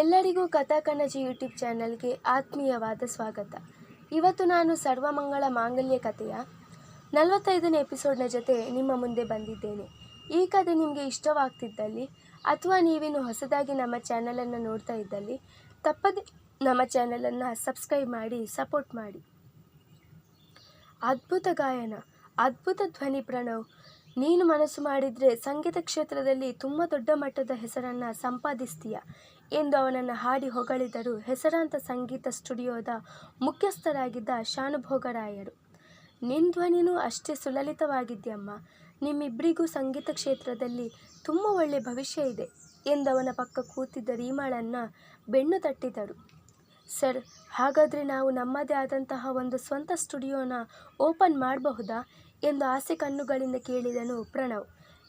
ಎಲ್ಲರಿಗೂ ಕಥಾ ಕಣಜಿ ಯೂಟ್ಯೂಬ್ ಚಾನಲ್ಗೆ ಆತ್ಮೀಯವಾದ ಸ್ವಾಗತ. ಇವತ್ತು ನಾನು ಸರ್ವಮಂಗಳ ಮಾಂಗಲ್ಯ ಕಥೆಯ ನಲವತ್ತೈದನೇ ಎಪಿಸೋಡ್ನ ಜೊತೆ ನಿಮ್ಮ ಮುಂದೆ ಬಂದಿದ್ದೇನೆ. ಈ ಕಥೆ ನಿಮಗೆ ಇಷ್ಟವಾಗ್ತಿದ್ದಲ್ಲಿ ಅಥವಾ ನೀವಿನ್ನು ಹೊಸದಾಗಿ ನಮ್ಮ ಚಾನಲನ್ನು ನೋಡ್ತಾ ಇದ್ದಲ್ಲಿ, ತಪ್ಪದೆ ನಮ್ಮ ಚಾನಲನ್ನು ಸಬ್ಸ್ಕ್ರೈಬ್ ಮಾಡಿ, ಸಪೋರ್ಟ್ ಮಾಡಿ. ಅದ್ಭುತ ಗಾಯನ, ಅದ್ಭುತ ಧ್ವನಿ ಪ್ರಣವ್ ನೀನು ಮನಸ್ಸು ಮಾಡಿದರೆ ಸಂಗೀತ ಕ್ಷೇತ್ರದಲ್ಲಿ ತುಂಬ ದೊಡ್ಡ ಮಟ್ಟದ ಹೆಸರನ್ನು ಸಂಪಾದಿಸ್ತೀಯ ಎಂದು ಅವನನ್ನು ಹಾಡಿ ಹೊಗಳಿದರು ಹೆಸರಾಂತ ಸಂಗೀತ ಸ್ಟುಡಿಯೋದ ಮುಖ್ಯಸ್ಥರಾಗಿದ್ದ ಶಾನುಭೋಗರಾಯರು ನಿನ್ನ ಧ್ವನಿನೂ ಅಷ್ಟೇ ಸುಲಲಿತವಾಗಿದ್ಯಮ್ಮ. ನಿಮ್ಮಿಬ್ಬರಿಗೂ ಸಂಗೀತ ಕ್ಷೇತ್ರದಲ್ಲಿ ತುಂಬ ಒಳ್ಳೆಯ ಭವಿಷ್ಯ ಇದೆ ಎಂದವನ ಪಕ್ಕ ಕೂತಿದ್ದ ರೀಮಾಳನ್ನು ಬೆನ್ನು ತಟ್ಟಿದರು. ಸರ್, ಹಾಗಾದರೆ ನಾವು ನಮ್ಮದೇ ಆದಂತಹ ಒಂದು ಸ್ವಂತ ಸ್ಟುಡಿಯೋನ ಓಪನ್ ಮಾಡಬಹುದಾ? ಎಂದು ಆಸೆ ಕಣ್ಣುಗಳಿಂದ ಕೇಳಿದನು ಪ್ರಣವ್.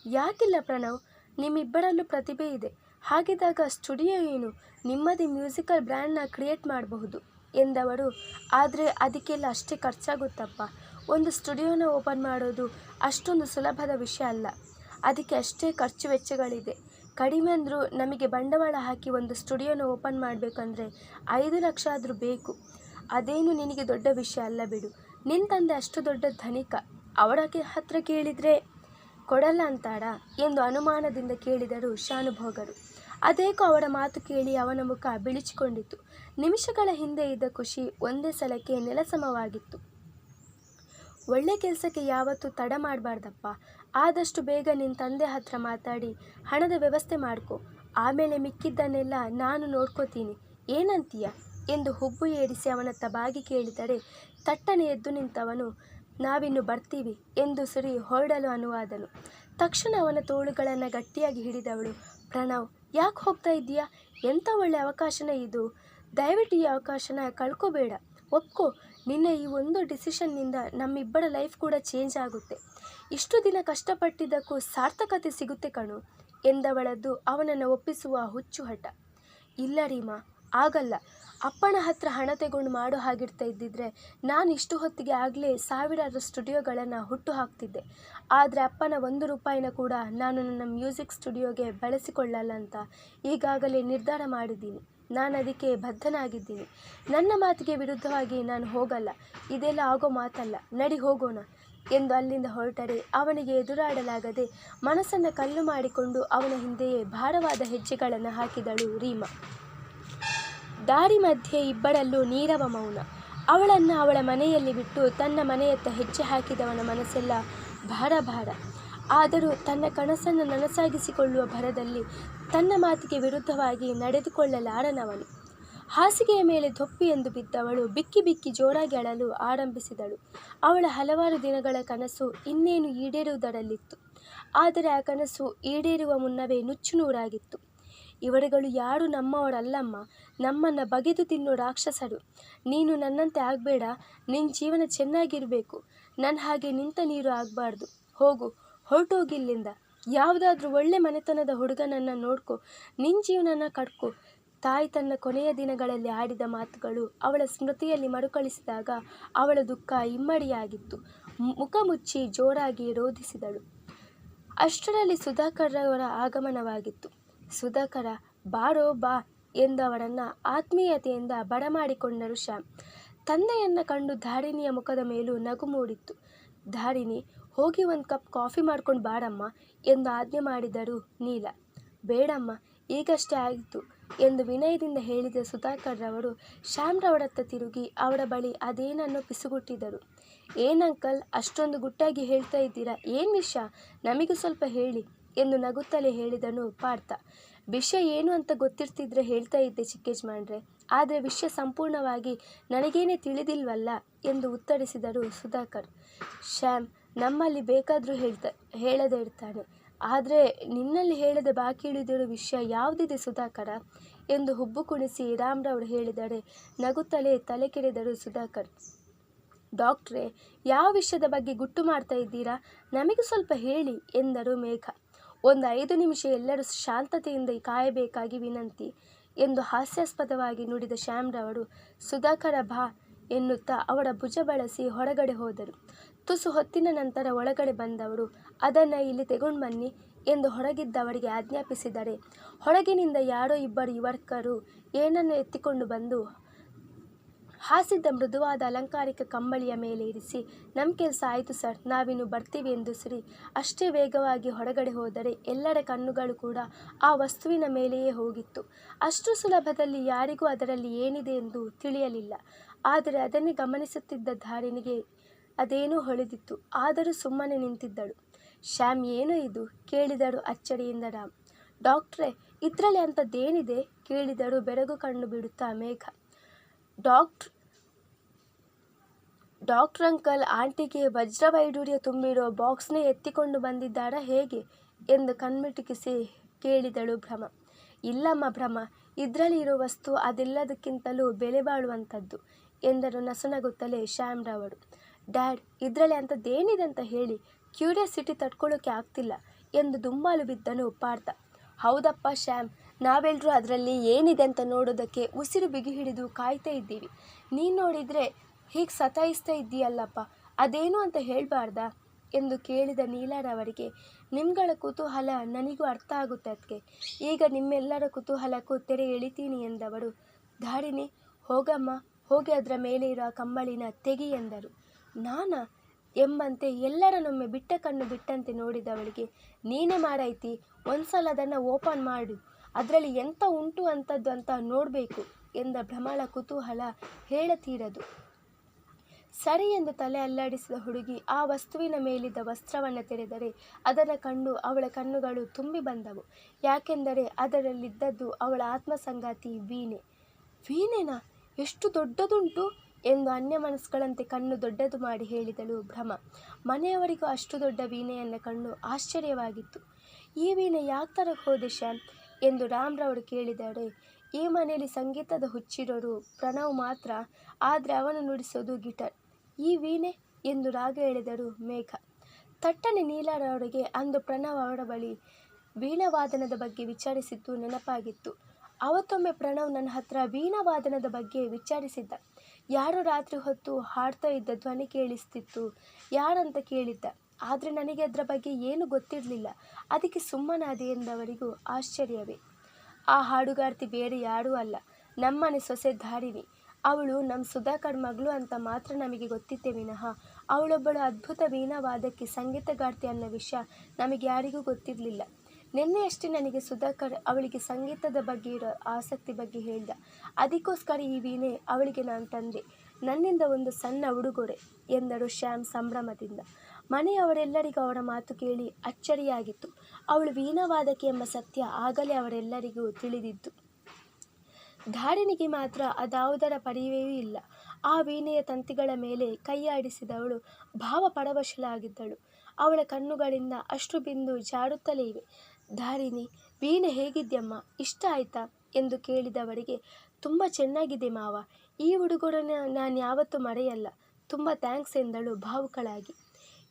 ಯಾಕಿಲ್ಲ ಪ್ರಣವ್? ನಿಮ್ಮಿಬ್ಬರಲ್ಲೂ ಪ್ರತಿಭೆ ಇದೆ. ಹಾಗಿದ್ದಾಗ ಸ್ಟುಡಿಯೋ ಏನು? ನಿಮ್ಮದೇ ಮ್ಯೂಸಿಕಲ್ ಬ್ರ್ಯಾಂಡ್ನ ಕ್ರಿಯೇಟ್ ಮಾಡಬಹುದು ಎಂದವರು ಆದರೆ ಅದಕ್ಕೆಲ್ಲ ಅಷ್ಟೇ ಖರ್ಚಾಗುತ್ತಪ್ಪ. ಒಂದು ಸ್ಟುಡಿಯೋನ ಓಪನ್ ಮಾಡೋದು ಅಷ್ಟೊಂದು ಸುಲಭದ ವಿಷಯ ಅಲ್ಲ. ಅದಕ್ಕೆ ಅಷ್ಟೇ ಖರ್ಚು ವೆಚ್ಚಗಳಿದೆ. ಕಡಿಮೆ ಅಂದರೂ ನಮಗೆ ಬಂಡವಾಳ ಹಾಕಿ ಒಂದು ಸ್ಟುಡಿಯೋನ ಓಪನ್ ಮಾಡಬೇಕಂದ್ರೆ ಐದು ಲಕ್ಷ ಆದರೂ ಬೇಕು. ಅದೇನು ನಿನಗೆ ದೊಡ್ಡ ವಿಷಯ ಅಲ್ಲ ಬಿಡು. ನಿನ್ನ ತಂದೆ ಅಷ್ಟು ದೊಡ್ಡ ಧನಿಕ. ಅವರ ಕೆ- ಹತ್ರ ಕೇಳಿದರೆ, ಕೊಡಲ್ಲ ಅಂತಾಡ ಎಂದು ಅನುಮಾನದಿಂದ ಕೇಳಿದರು ಶಾನುಭೋಗರು. ಅದೇಕೋ ಅವರ ಮಾತು ಕೇಳಿ ಅವನ ಮುಖ ಬಿಳಿಚಿಕೊಂಡಿತು. ನಿಮಿಷಗಳ ಹಿಂದೆ ಇದ್ದ ಖುಷಿ ಒಂದೇ ಸಲಕ್ಕೆ ನೆಲಸಮವಾಗಿತ್ತು. ಒಳ್ಳೆ ಕೆಲಸಕ್ಕೆ ಯಾವತ್ತೂ ತಡ ಮಾಡಬಾರ್ದಪ್ಪ. ಆದಷ್ಟು ಬೇಗ ನಿನ್ನ ತಂದೆ ಹತ್ರ ಮಾತಾಡಿ, ಹಣದ ವ್ಯವಸ್ಥೆ ಮಾಡ್ಕೊ. ಆಮೇಲೆ ಮಿಕ್ಕಿದ್ದನ್ನೆಲ್ಲ ನಾನು ನೋಡ್ಕೋತೀನಿ. ಏನಂತೀಯ? ಎಂದು ಹುಬ್ಬು ಏರಿಸಿ ಅವನತ್ತ ಬಾಗಿ ಕೇಳಿದರೆ, ತಟ್ಟನೆ ಎದ್ದು ನಿಂತವನು. ನಾವಿನ್ನು ಬರ್ತೀವಿ ಎಂದು ಸುರಿ ಹೊರಡಲು ಅನುವಾದನು. ತಕ್ಷಣ ಅವನ ತೋಳುಗಳನ್ನು ಗಟ್ಟಿಯಾಗಿ ಹಿಡಿದವಳು. ಪ್ರಣವ್, ಯಾಕೆ ಹೋಗ್ತಾ ಇದ್ದೀಯಾ? ಎಂಥ ಒಳ್ಳೆ ಅವಕಾಶನ ಇದು? ದಯವಿಟ್ಟು ಈ ಅವಕಾಶನ ಕಳ್ಕೋಬೇಡ. ಒಪ್ಕೋ, ನಿನ್ನ ಈ ಒಂದು ಡಿಸಿಷನ್ನಿಂದ ನಮ್ಮಿಬ್ಬರ ಲೈಫ್ ಕೂಡ ಚೇಂಜ್ ಆಗುತ್ತೆ. ಇಷ್ಟು ದಿನ ಕಷ್ಟಪಟ್ಟಿದ್ದಕ್ಕೂ ಸಾರ್ಥಕತೆ ಸಿಗುತ್ತೆ ಕಣು, ಎಂದವಳದ್ದು ಅವನನ್ನು ಒಪ್ಪಿಸುವ ಹುಚ್ಚು ಹಠ ಇಲ್ಲ ರೀಮಾ, ಆಗಲ್ಲ. ಅಪ್ಪನ ಹತ್ರ ಹಣ ತೆಗೊಂಡು ಮಾಡೋ ಹಾಗಿರ್ತಾ ಇದ್ದಿದ್ರೆ ನಾನು ಇಷ್ಟು ಹೊತ್ತಿಗೆ ಆಗಲೇ ಸಾವಿರಾರು ಸ್ಟುಡಿಯೋಗಳನ್ನು ಹುಟ್ಟು ಹಾಕ್ತಿದ್ದೆ. ಆದರೆ ಅಪ್ಪನ ಒಂದು ರೂಪಾಯಿನ ಕೂಡ ನಾನು ನನ್ನ ಮ್ಯೂಸಿಕ್ ಸ್ಟುಡಿಯೋಗೆ ಬಳಸಿಕೊಳ್ಳಲ್ಲ ಅಂತ ಈಗಾಗಲೇ ನಿರ್ಧಾರ ಮಾಡಿದ್ದೀನಿ. ನಾನು ಅದಕ್ಕೆ ಬದ್ಧನಾಗಿದ್ದೀನಿ. ನನ್ನ ಮಾತಿಗೆ ವಿರುದ್ಧವಾಗಿ ನಾನು ಹೋಗಲ್ಲ. ಇದೆಲ್ಲ ಆಗೋ ಮಾತಲ್ಲ. ನಡಿ ಹೋಗೋಣ ಎಂದು ಅಲ್ಲಿಂದ ಹೊರಟರೆ. ಅವನಿಗೆ ಎದುರಾಡಲಾಗದೆ ಮನಸ್ಸನ್ನು ಕಲ್ಲು ಮಾಡಿಕೊಂಡು ಅವನ ಹಿಂದೆಯೇ ಭಾರವಾದ ಹೆಜ್ಜೆಗಳನ್ನು ಹಾಕಿದಳು ರೀಮಾ. ದಾರಿ ಮಧ್ಯೆ ಇಬ್ಬರಲ್ಲೂ ನೀರವ ಮೌನ. ಅವಳನ್ನು ಅವಳ ಮನೆಯಲ್ಲಿ ಬಿಟ್ಟು ತನ್ನ ಮನೆಯತ್ತ ಹೆಜ್ಜೆ ಹಾಕಿದವನ ಮನಸ್ಸೆಲ್ಲ ಭಾರ ಭಾರ. ಆದರೂ ತನ್ನ ಕನಸನ್ನು ನನಸಾಗಿಸಿಕೊಳ್ಳುವ ಭರದಲ್ಲಿ ತನ್ನ ಮಾತಿಗೆ ವಿರುದ್ಧವಾಗಿ ನಡೆದುಕೊಳ್ಳಲಾರನವನು. ಹಾಸಿಗೆಯ ಮೇಲೆ ಧೊಪ್ಪಿ ಎಂದು ಬಿದ್ದವಳು ಬಿಕ್ಕಿ ಬಿಕ್ಕಿ ಜೋರಾಗಿ ಅಳಲು ಆರಂಭಿಸಿದಳು. ಅವಳ ಹಲವಾರು ದಿನಗಳ ಕನಸು ಇನ್ನೇನು ಈಡೇರುವುದರಲ್ಲಿತ್ತು. ಆದರೆ ಆ ಕನಸು ಈಡೇರುವ ಮುನ್ನವೇ ನುಚ್ಚುನೂರಾಗಿತ್ತು ಇವರುಗಳು ಯಾರು ನಮ್ಮವರಲ್ಲಮ್ಮ. ನಮ್ಮನ್ನು ಬಗೆದು ತಿನ್ನೋ ರಾಕ್ಷಸರು. ನೀನು ನನ್ನಂತೆ ಆಗಬೇಡ. ನಿನ್ನ ಜೀವನ ಚೆನ್ನಾಗಿರಬೇಕು. ನನ್ನ ಹಾಗೆ ನಿಂತ ನೀರು ಆಗಬಾರ್ದು. ಹೋಗು ಹೊರಟೋಗಿಲ್ಲಿಂದ ಯಾವುದಾದ್ರೂ ಒಳ್ಳೆ ಮನೆತನದ ಹುಡುಗನನ್ನು ನೋಡ್ಕೊ. ನಿನ್ನ ಜೀವನನ ಕಟ್ಕೊ. ತಾಯಿ ತನ್ನ ಕೊನೆಯ ದಿನಗಳಲ್ಲಿ ಆಡಿದ ಮಾತುಗಳು ಅವಳ ಸ್ಮೃತಿಯಲ್ಲಿ ಮರುಕಳಿಸಿದಾಗ ಅವಳ ದುಃಖ ಇಮ್ಮಡಿಯಾಗಿತ್ತು. ಮುಖ ಮುಚ್ಚಿ ಜೋರಾಗಿ ರೋಧಿಸಿದಳು. ಅಷ್ಟರಲ್ಲಿ ಸುಧಾಕರ್ರವರ ಆಗಮನವಾಗಿತ್ತು. ಸುಧಾಕರ, ಬಾರೋ, ಬಾ ಎಂದು ಅವರನ್ನು ಆತ್ಮೀಯತೆಯಿಂದ ಬಡಮಾಡಿಕೊಂಡರು ಶ್ಯಾಮ್. ತಂದೆಯನ್ನು ಕಂಡು ಧಾರಿಣಿಯ ಮುಖದ ಮೇಲೂ ನಗು ಮೂಡಿತ್ತು. ಧಾರಿಣಿ, ಹೋಗಿ ಒಂದು ಕಪ್ ಕಾಫಿ ಮಾಡ್ಕೊಂಡು ಬಾರಮ್ಮ ಎಂದು ಆಜ್ಞೆ ಮಾಡಿದರು ನೀಲ. ಬೇಡಮ್ಮ, ಈಗಷ್ಟೇ ಆಯಿತು ಎಂದು ವಿನಯದಿಂದ ಹೇಳಿದ ಸುಧಾಕರ್ರವರು ಶ್ಯಾಮ್ರವರತ್ತ ತಿರುಗಿ ಅವರ ಬಳಿ ಅದೇನನ್ನು ಪಿಸುಗುಟ್ಟಿದರು. ಏನಂಕಲ್ ಅಷ್ಟೊಂದು ಗುಟ್ಟಾಗಿ ಹೇಳ್ತಾ ಇದ್ದೀರಾ? ಏನು ವಿಷಯ? ನಮಗೂ ಸ್ವಲ್ಪ ಹೇಳಿ. ಎಂದು ನಗುತ್ತಲೇ ಹೇಳಿದನು ಪಾರ್ಥ. ವಿಷಯ ಏನು ಅಂತ ಗೊತ್ತಿರ್ತಿದ್ರೆ ಹೇಳ್ತಾ ಇದ್ದೆ ಚಿಕ್ಕೇಜ್ಮಾನ್ರೆ. ಆದರೆ ವಿಷಯ ಸಂಪೂರ್ಣವಾಗಿ ನನಗೇನೇ ತಿಳಿದಿಲ್ವಲ್ಲ ಎಂದು ಉತ್ತರಿಸಿದರು ಸುಧಾಕರ್. ಶ್ಯಾಮ್, ನಮ್ಮಲ್ಲಿ ಬೇಕಾದರೂ ಹೇಳ್ತಾ, ಹೇಳದೇ ಇರ್ತಾನೆ. ಆದರೆ ನಿನ್ನಲ್ಲಿ ಹೇಳದೆ ಬಾಕಿ ಉಳಿದಿರೋ ವಿಷಯ ಯಾವುದಿದೆ ಸುಧಾಕರ? ಎಂದು ಹುಬ್ಬು ಕುಣಿಸಿ ರಾಮ್ರವರು ಹೇಳಿದರೆ ನಗುತ್ತಲೇ ತಲೆ ಕೆರೆದರು ಸುಧಾಕರ್. ಡಾಕ್ಟ್ರೇ, ಯಾವ ವಿಷಯದ ಬಗ್ಗೆ ಗುಟ್ಟು ಮಾಡ್ತಾ ಇದ್ದೀರಾ? ನಮಗೆ ಸ್ವಲ್ಪ ಹೇಳಿ ಎಂದರು ಮೇಘ. ಒಂದು ಐದು ನಿಮಿಷ ಎಲ್ಲರೂ ಶಾಂತತೆಯಿಂದ ಕಾಯಬೇಕಾಗಿ ವಿನಂತಿ ಎಂದು ಹಾಸ್ಯಾಸ್ಪದವಾಗಿ ನುಡಿದ ಶ್ಯಾಮ್ರವರು ಸುಧಾಕರ ಭಾ ಎನ್ನುತ್ತಾ ಅವರ ಭುಜ ಬಳಸಿ ಹೊರಗಡೆ ಹೋದರು. ತುಸು ಹೊತ್ತಿನ ನಂತರ ಒಳಗಡೆ ಬಂದವರು, ಅದನ್ನು ಇಲ್ಲಿ ತೆಗೊಂಡು ಬನ್ನಿ ಎಂದು ಹೊರಗಿದ್ದವರಿಗೆ ಆಜ್ಞಾಪಿಸಿದರೆ, ಹೊರಗಿನಿಂದ ಯಾರೋ ಇಬ್ಬರು ಯುವಕರು ಏನನ್ನು ಎತ್ತಿಕೊಂಡು ಬಂದು ಹಾಸಿದ್ದ ಮೃದುವಾದ ಅಲಂಕಾರಿಕ ಕಂಬಳಿಯ ಮೇಲೆ ಇರಿಸಿ ನಮ್ಮ ಕೆಲಸ ಆಯಿತು ಸರ್, ನಾವಿನ್ನು ಬರ್ತೀವಿ ಎಂದುಸಿರಿ ಅಷ್ಟೇ ವೇಗವಾಗಿ ಹೊರಗಡೆ ಹೋದರೆ ಎಲ್ಲರ ಕಣ್ಣುಗಳು ಕೂಡ ಆ ವಸ್ತುವಿನ ಮೇಲೆಯೇ ಹೋಗಿತ್ತು. ಅಷ್ಟು ಸುಲಭದಲ್ಲಿ ಯಾರಿಗೂ ಅದರಲ್ಲಿ ಏನಿದೆ ಎಂದು ತಿಳಿಯಲಿಲ್ಲ. ಆದರೆ ಅದನ್ನೇ ಗಮನಿಸುತ್ತಿದ್ದ ಧಾರಿಣಿಗೆ ಅದೇನೋ ಹೊಳೆದಿತ್ತು. ಆದರೂ ಸುಮ್ಮನೆ ನಿಂತಿದ್ದಳು. ಶ್ಯಾಮ್, ಏನು ಇದು? ಕೇಳಿದಳು ಅಚ್ಚರಿಯಿಂದ ರಾಮ್. ಡಾಕ್ಟ್ರೇ, ಇದರಲ್ಲಿ ಅಂಥದ್ದೇನಿದೆ? ಕೇಳಿದಳು ಬೆರಗು ಕಣ್ಣು ಬಿಡುತ್ತಾ ಮೇಘ. ಡಾಕ್ಟ್ರ್ ಡಾಕ್ಟ್ರ್ ಅಂಕಲ್ ಆಂಟಿಗೆ ವಜ್ರವೈಡೂರ್ಯ ತುಂಬಿರೋ ಬಾಕ್ಸ್ನೇ ಎತ್ತಿಕೊಂಡು ಬಂದಿದ್ದಾರಾ ಹೇಗೆ? ಎಂದು ಕಣ್ಮಿಟುಕಿಸಿ ಕೇಳಿದಳು ಭ್ರಮ. ಇಲ್ಲಮ್ಮ ಭ್ರಮ ಇದರಲ್ಲಿ ಇರೋ ವಸ್ತು ಅದೆಲ್ಲದಕ್ಕಿಂತಲೂ ಬೆಲೆ ಬಾಳುವಂಥದ್ದು ಎಂದರು ನಸುನಗುತ್ತಲೇ ಶ್ಯಾಮ್ರವರು. ಡ್ಯಾಡ್, ಇದರಲ್ಲಿ ಅಂಥದ್ದೇನಿದೆ ಅಂತ ಹೇಳಿ, ಕ್ಯೂರಿಯಾಸಿಟಿ ತಡ್ಕೊಳ್ಳೋಕೆ ಆಗ್ತಿಲ್ಲ ಎಂದು ದುಂಬಾಲು ಬಿದ್ದನು ಪಾರ್ಥ. ಹೌದಪ್ಪ ಶ್ಯಾಮ್ ನಾವೆಲ್ಲರೂ ಅದರಲ್ಲಿ ಏನಿದೆ ಅಂತ ನೋಡೋದಕ್ಕೆ ಉಸಿರು ಬಿಗಿ ಹಿಡಿದು ಕಾಯ್ತಾ ಇದ್ದೀವಿ. ನೀನು ನೋಡಿದರೆ ಹೀಗೆ ಸತಾಯಿಸ್ತಾ ಇದ್ದೀಯಲ್ಲಪ್ಪ. ಅದೇನು ಅಂತ ಹೇಳಬಾರ್ದಾ? ಎಂದು ಕೇಳಿದ ನೀಲಾರವರಿಗೆ ನಿಮ್ಗಳ ಕುತೂಹಲ ನನಗೂ ಅರ್ಥ ಆಗುತ್ತೆ ಅದಕ್ಕೆ ಈಗ ನಿಮ್ಮೆಲ್ಲರ ಕುತೂಹಲಕ್ಕೂ ತೆರೆ ಎಳಿತೀನಿ ಎಂದವರು, ಧಾರಿಣಿ, ಹೋಗಮ್ಮ, ಹೋಗಿ ಅದರ ಮೇಲೆ ಇರೋ ಕಂಬಳಿನ ತೆಗಿ ಎಂದರು. ನಾನಾ? ಎಂಬಂತೆ ಎಲ್ಲರನ್ನೊಮ್ಮೆ ಬಿಟ್ಟ ಕಣ್ಣು ಬಿಟ್ಟಂತೆ ನೋಡಿದವಳಿಗೆ, ನೀನೇ ಮಾಡೈತಿ ಒಂದ್ಸಲ ಅದನ್ನು ಓಪನ್ ಮಾಡು, ಅದರಲ್ಲಿ ಎಂಥ ಉಂಟು ಅಂಥದ್ದು ಅಂತ ನೋಡಬೇಕು ಎಂದ ಭ್ರಮಳ ಕುತೂಹಲ ಹೇಳತೀರದು. ಸರಿ ಎಂದು ತಲೆ ಅಲ್ಲಾಡಿಸಿದ ಹುಡುಗಿ ಆ ವಸ್ತುವಿನ ಮೇಲಿದ್ದ ವಸ್ತ್ರವನ್ನು ತೆರೆದರೆ ಅದರ ಕಂಡು ಅವಳ ಕಣ್ಣುಗಳು ತುಂಬಿ ಬಂದವು. ಯಾಕೆಂದರೆ ಅದರಲ್ಲಿದ್ದದ್ದು ಅವಳ ಆತ್ಮಸಂಗಾತಿ ವೀಣೆ. ವೀಣೆನಾ? ಎಷ್ಟು ದೊಡ್ಡದುಂಟು ಎಂದು ಅನ್ಯ ಮನಸ್ಸುಗಳಂತೆ ಕಣ್ಣು ದೊಡ್ಡದು ಮಾಡಿ ಹೇಳಿದಳು ಭ್ರಮ. ಮನೆಯವರಿಗೂ ಅಷ್ಟು ದೊಡ್ಡ ವೀಣೆಯನ್ನು ಕಂಡು ಆಶ್ಚರ್ಯವಾಗಿತ್ತು. ಈ ವೀಣೆ ಯಾಕೆ ಥರ ಹೋದೆ ಶ್ಯಾಮ್? ಎಂದು ರಾಮ್ರವರು ಕೇಳಿದರೆ, ಈ ಮನೆಯಲ್ಲಿ ಸಂಗೀತದ ಹುಚ್ಚಿರೋರು ಪ್ರಣವ್ ಮಾತ್ರ, ಆದರೆ ಅವನು ನುಡಿಸೋದು ಗಿಟಾರ್. ಈ ವೀಣೆ ಎಂದು ರಾಗ ಎಳೆದರು ಮೇಘ. ತಟ್ಟನೆ ನೀಲರವರಿಗೆ ಅಂದು ಪ್ರಣವ್ ಅವರ ಬಳಿ ವೀಣಾವಾದನದ ಬಗ್ಗೆ ವಿಚಾರಿಸಿದ್ದು ನೆನಪಾಗಿತ್ತು. ಅವತ್ತೊಮ್ಮೆ ಪ್ರಣವ್ ನನ್ನ ಹತ್ರ ವೀಣಾವಾದನದ ಬಗ್ಗೆ ವಿಚಾರಿಸಿದ್ದ. ಯಾರೋ ರಾತ್ರಿ ಹೊತ್ತು ಹಾಡ್ತಾ ಇದ್ದ ಧ್ವನಿ ಕೇಳಿಸ್ತಿತ್ತು. ಯಾರಂತ ಕೇಳಿದ್ದ. ಆದರೆ ನನಗೆ ಅದರ ಬಗ್ಗೆ ಏನು ಗೊತ್ತಿರಲಿಲ್ಲ. ಅದಕ್ಕೆ ಸುಮ್ಮನಾದೆ ಎಂದವರಿಗೂ ಆಶ್ಚರ್ಯವೇ. ಆ ಹಾಡುಗಾರ್ತಿ ಬೇರೆ ಯಾರೂ ಅಲ್ಲ. ನಮ್ಮನೆ ಸೊಸೆ ಧಾರಿಣಿ. ಅವಳು ನಮ್ಮ ಸುಧಾಕರ್ ಮಗಳು ಅಂತ ಮಾತ್ರ ನಮಗೆ ಗೊತ್ತಿತ್ತೆ ವಿನಃ. ಅವಳೊಬ್ಬಳು ಅದ್ಭುತ ವೀಣಾವಾದಕ್ಕೆ ಸಂಗೀತಗಾರ್ತಿ ಅನ್ನೋ ವಿಷಯ ನಮಗೆ ಯಾರಿಗೂ ಗೊತ್ತಿರಲಿಲ್ಲ. ನಿನ್ನೆಯಷ್ಟೇ ನನಗೆ ಸುಧಾಕರ್ ಅವಳಿಗೆ ಸಂಗೀತದ ಬಗ್ಗೆ ಇರೋ ಆಸಕ್ತಿ ಬಗ್ಗೆ ಹೇಳಿದ. ಅದಕ್ಕೋಸ್ಕರ ಈ ವೀಣೆ ಅವಳಿಗೆ ನಾನು ತಂದೆ. ನನ್ನಿಂದ ಒಂದು ಸಣ್ಣ ಉಡುಗೊರೆ ಎಂದರು ಶ್ಯಾಮ್ ಸಂಭ್ರಮದಿಂದ. ಮನೆಯವರೆಲ್ಲರಿಗೂ ಅವರ ಮಾತು ಕೇಳಿ ಅಚ್ಚರಿಯಾಗಿತ್ತು. ಅವಳು ವೀಣಾವಾದಕಿ ಎಂಬ ಸತ್ಯ ಆಗಲೇ ಅವರೆಲ್ಲರಿಗೂ ತಿಳಿದಿತ್ತು. ಧಾರಿಣಿಗೆ ಮಾತ್ರ ಅದಾವುದರ ಪರಿವೆಯೂ ಇಲ್ಲ. ಆ ವೀಣೆಯ ತಂತಿಗಳ ಮೇಲೆ ಕೈಯಾಡಿಸಿದವಳು ಭಾವ ಪಡವಶಿಲಾಗಿದ್ದಳು ಅವಳ ಕಣ್ಣುಗಳಿಂದ ಅಷ್ಟು ಬಿಂದು ಜಾಡುತ್ತಲೇ ಇವೆ. ಧಾರಿಣಿ, ವೀಣೆ ಹೇಗಿದ್ಯಮ್ಮ? ಇಷ್ಟ ಆಯ್ತಾ? ಎಂದು ಕೇಳಿದವರಿಗೆ, ತುಂಬ ಚೆನ್ನಾಗಿದೆ ಮಾವ. ಈ ಹುಡುಗರನ್ನ ನಾನು ಯಾವತ್ತೂ ಮರೆಯಲ್ಲ. ತುಂಬ ಥ್ಯಾಂಕ್ಸ್ ಎಂದಳು ಭಾವುಕಳಾಗಿ.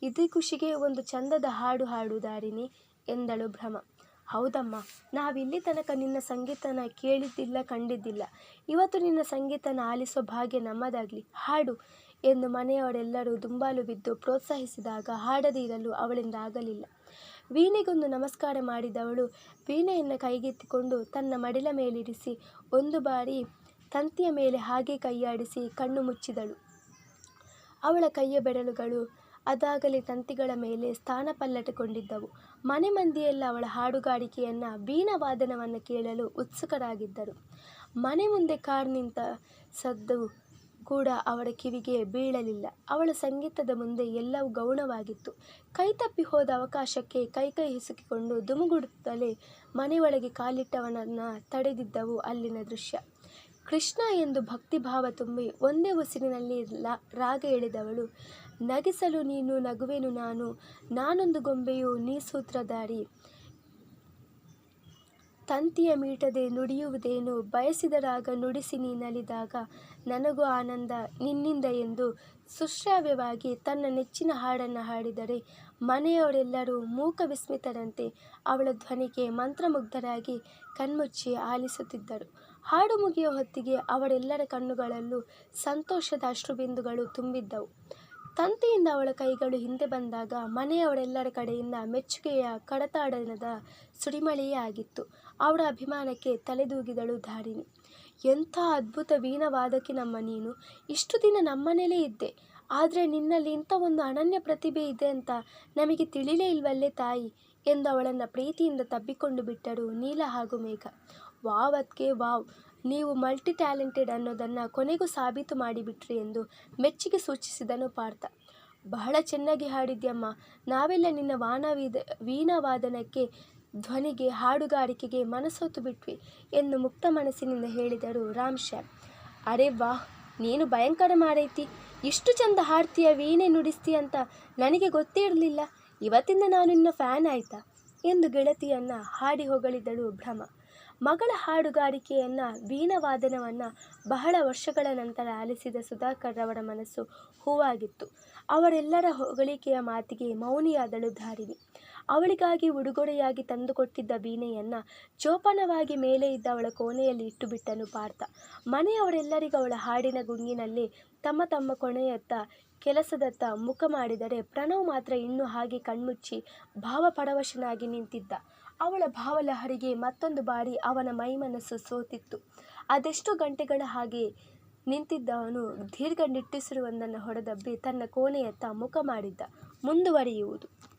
ಇದೇ ಖುಷಿಗೆ ಒಂದು ಚಂದದ ಹಾಡು ಹಾಡು ಧಾರಿಣಿ, ಎಂದಳು ಭ್ರಮ. ಹೌದಮ್ಮ. ನಾವಿಲ್ಲಿ ತನಕ ನಿನ್ನ ಸಂಗೀತನ ಕೇಳಿದ್ದಿಲ್ಲ, ಕಂಡಿದ್ದಿಲ್ಲ. ಇವತ್ತು ನಿನ್ನ ಸಂಗೀತನ ಆಲಿಸೋ ಭಾಗ್ಯ ನಮ್ಮದಾಗಲಿ. ಹಾಡು ಎಂದು ಮನೆಯವರೆಲ್ಲರೂ ದುಂಬಾಲು ಬಿದ್ದು ಪ್ರೋತ್ಸಾಹಿಸಿದಾಗ ಹಾಡದೇ ಇರಲು ಅವಳಿಂದ ಆಗಲಿಲ್ಲ. ವೀಣೆಗೊಂದು ನಮಸ್ಕಾರ ಮಾಡಿದವಳು ವೀಣೆಯನ್ನು ಕೈಗೆತ್ತಿಕೊಂಡು ತನ್ನ ಮಡಿಲ ಮೇಲಿರಿಸಿ ಒಂದು ಬಾರಿ ತಂತಿಯ ಮೇಲೆ ಹಾಗೆ ಕೈಯಾಡಿಸಿ ಕಣ್ಣು ಮುಚ್ಚಿದಳು. ಅವಳ ಕೈಯ ಬೆರಳುಗಳು ಅದಾಗಲೇ ತಂತಿಗಳ ಮೇಲೆ ಸ್ಥಾನ ಪಲ್ಲಟಿಕೊಂಡಿದ್ದವು ಮನೆ ಮಂದಿಯೆಲ್ಲ ಅವಳ ಹಾಡುಗಾರಿಕೆಯನ್ನು ವೀಣಾವಾದನವನ್ನು ಕೇಳಲು ಉತ್ಸುಕರಾಗಿದ್ದರು. ಮನೆ ಮುಂದೆ ಕಾರ್ ನಿಂತ ಸದ್ದು ಕೂಡ ಅವಳ ಕಿವಿಗೆ ಬೀಳಲಿಲ್ಲ. ಅವಳ ಸಂಗೀತದ ಮುಂದೆ ಎಲ್ಲವೂ ಗೌಣವಾಗಿತ್ತು. ಕೈತಪ್ಪಿ ಹೋದ ಅವಕಾಶಕ್ಕೆ ಕೈಕೈ ಹಿಸುಕಿಕೊಂಡು ದುಮುಗುಡುತ್ತಲೇ ಮನೆಯೊಳಗೆ ಕಾಲಿಟ್ಟವನನ್ನು ತಡೆದಿದ್ದವು ಅಲ್ಲಿನ ದೃಶ್ಯ. ಕೃಷ್ಣ ಎಂದು ಭಕ್ತಿಭಾವ ತುಂಬಿ ಒಂದೇ ಉಸಿರಿನಲ್ಲಿ ರಾಗ ಎಳೆದವಳು. ನಗಿಸಲು ನೀನು ನಗುವೆನು ನಾನು, ನಾನೊಂದು ಗೊಂಬೆಯು ನೀ ಸೂತ್ರಧಾರಿ ತಂತಿಯ ಮೀಟದೆ ನುಡಿಯುವುದೇನು, ಬಯಸಿದ ರಾಗ ನುಡಿಸಿ ನೀನಲಿದಾಗ ನನಗೂ ಆನಂದ ನಿನ್ನಿಂದ ಎಂದು ಸುಶ್ರಾವ್ಯವಾಗಿ ತನ್ನ ನೆಚ್ಚಿನ ಹಾಡನ್ನು ಹಾಡಿದರೆ ಮನೆಯವರೆಲ್ಲರೂ ಮೂಕ ವಿಸ್ಮಿತರಂತೆ ಅವಳ ಧ್ವನಿಗೆ ಮಂತ್ರಮುಗ್ಧರಾಗಿ ಕಣ್ಮುಚ್ಚಿ ಆಲಿಸುತ್ತಿದ್ದರು. ಹಾಡು ಮುಗಿಯೋ ಹೊತ್ತಿಗೆ ಅವರೆಲ್ಲರ ಕಣ್ಣುಗಳಲ್ಲೂ ಸಂತೋಷದ ಅಶ್ರುಬಿಂದುಗಳು ತುಂಬಿದ್ದವು. ತಂತಿಯಿಂದ ಅವಳ ಕೈಗಳು ಹಿಂದೆ ಬಂದಾಗ ಮನೆಯವರೆಲ್ಲರ ಕಡೆಯಿಂದ ಮೆಚ್ಚುಗೆಯ ಕಡತಾಡನದ ಸುಡಿಮಳೆಯೇ ಆಗಿತ್ತು. ಅವಳ ಅಭಿಮಾನಕ್ಕೆ ತಲೆದೂಗಿದಳು ಧಾರಿಣಿ. ಎಂಥ ಅದ್ಭುತ ವೀಣವಾದಕಿ ನಮ್ಮ ನೀನು. ಇಷ್ಟು ದಿನ ನಮ್ಮನೇಲೇ ಇದ್ದೆ. ಆದರೆ ನಿನ್ನಲ್ಲಿ ಇಂಥ ಒಂದು ಅನನ್ಯ ಪ್ರತಿಭೆ ಇದೆ ಅಂತ ನಮಗೆ ತಿಳಿಲೇ ಇಲ್ವಲ್ಲೇ ತಾಯಿ? ಎಂದು ಅವಳನ್ನು ಪ್ರೀತಿಯಿಂದ ತಬ್ಬಿಕೊಂಡು ಬಿಟ್ಟರು ನೀಲ ಹಾಗೂ ಮೇಘ. ವಾವ್ ಅದಕ್ಕೆ ವಾವ್. ನೀವು ಮಲ್ಟಿ ಟ್ಯಾಲೆಂಟೆಡ್ ಅನ್ನೋದನ್ನು ಕೊನೆಗೂ ಸಾಬೀತು ಮಾಡಿಬಿಟ್ರಿ ಎಂದು ಮೆಚ್ಚುಗೆ ಸೂಚಿಸಿದನು ಪಾರ್ಥ. ಬಹಳ ಚೆನ್ನಾಗಿ ಹಾಡಿದ್ಯಮ್ಮ. ನಾವೆಲ್ಲ ನಿನ್ನ ವಾನವೀದ, ವೀಣಾವಾದನಕ್ಕೆ, ಧ್ವನಿಗೆ, ಹಾಡುಗಾರಿಕೆಗೆ ಮನಸೋತು ಬಿಟ್ವಿ ಎಂದು ಮುಕ್ತ ಮನಸ್ಸಿನಿಂದ ಹೇಳಿದರು ರಾಮ್ ಶ್ಯಾಮ್. ಅರೆ ವಾಹ್, ನೀನು ಭಯಂಕರ ಮಾಡೈತಿ ಇಷ್ಟು ಚಂದ ಹಾಡ್ತೀಯ, ವೀಣೆ ನುಡಿಸ್ತಿ ಅಂತ ನನಗೆ ಗೊತ್ತೇ ಇರಲಿಲ್ಲ. ಇವತ್ತಿಂದ ನಾನು ನಿನ್ನ ಫ್ಯಾನ್ ಆಯ್ತಾ? ಎಂದು ಗೆಳತಿಯನ್ನು ಹಾಡಿ ಹೊಗಳಿದಳು ಭ್ರಮ. ಮಗಳ ಹಾಡುಗಾರಿಕೆಯನ್ನ, ವೀಣಾವಾದನವನ್ನು ಬಹಳ ವರ್ಷಗಳ ನಂತರ ಆಲಿಸಿದ ಸುಧಾಕರ್ ರವರ ಮನಸ್ಸು ಹೂವಾಗಿತ್ತು. ಅವರೆಲ್ಲರ ಹೊಗಳಿಕೆಯ ಮಾತಿಗೆ ಮೌನಿಯಾದಳು ಧಾರಿಣಿ. ಅವಳಿಗಾಗಿ ಉಡುಗೊರೆಯಾಗಿ ತಂದುಕೊಟ್ಟಿದ್ದ ವೀಣೆಯನ್ನು ಜೋಪಾನವಾಗಿ ಮೇಲೆ ಇದ್ದ ಅವಳ ಕೋಣೆಯಲ್ಲಿ ಇಟ್ಟುಬಿಟ್ಟನು ಪಾರ್ಥ. ಮನೆಯವರೆಲ್ಲರಿಗೂ ಅವಳ ಹಾಡಿನ ಗುಂಗಿನಲ್ಲಿ ತಮ್ಮ ತಮ್ಮ ಕೊನೆಯತ್ತ ಕೆಲಸದತ್ತ ಮುಖ ಮಾಡಿದರೆ ಪ್ರಣವ್ ಮಾತ್ರ ಇನ್ನೂ ಹಾಗೆ ಕಣ್ಮುಚ್ಚಿ ಭಾವಪಡವಶನಾಗಿ ನಿಂತಿದ್ದ. ಅವಳ ಭಾವಲಹರಿಗೆ ಮತ್ತೊಂದು ಬಾರಿ ಅವನ ಮೈಮನಸ್ಸು ಸೋತಿತ್ತು. ಅದೆಷ್ಟು ಗಂಟೆಗಳ ಹಾಗೆ ನಿಂತಿದ್ದವನು ದೀರ್ಘ ನಿಟ್ಟುಸಿರುವೊಂದನ್ನು ಹೊಡೆದಬ್ಬಿ ತನ್ನ ಕೋಣೆಯತ್ತ ಮುಖ ಮಾಡಿದ್ದ. ಮುಂದುವರಿಯುವುದು.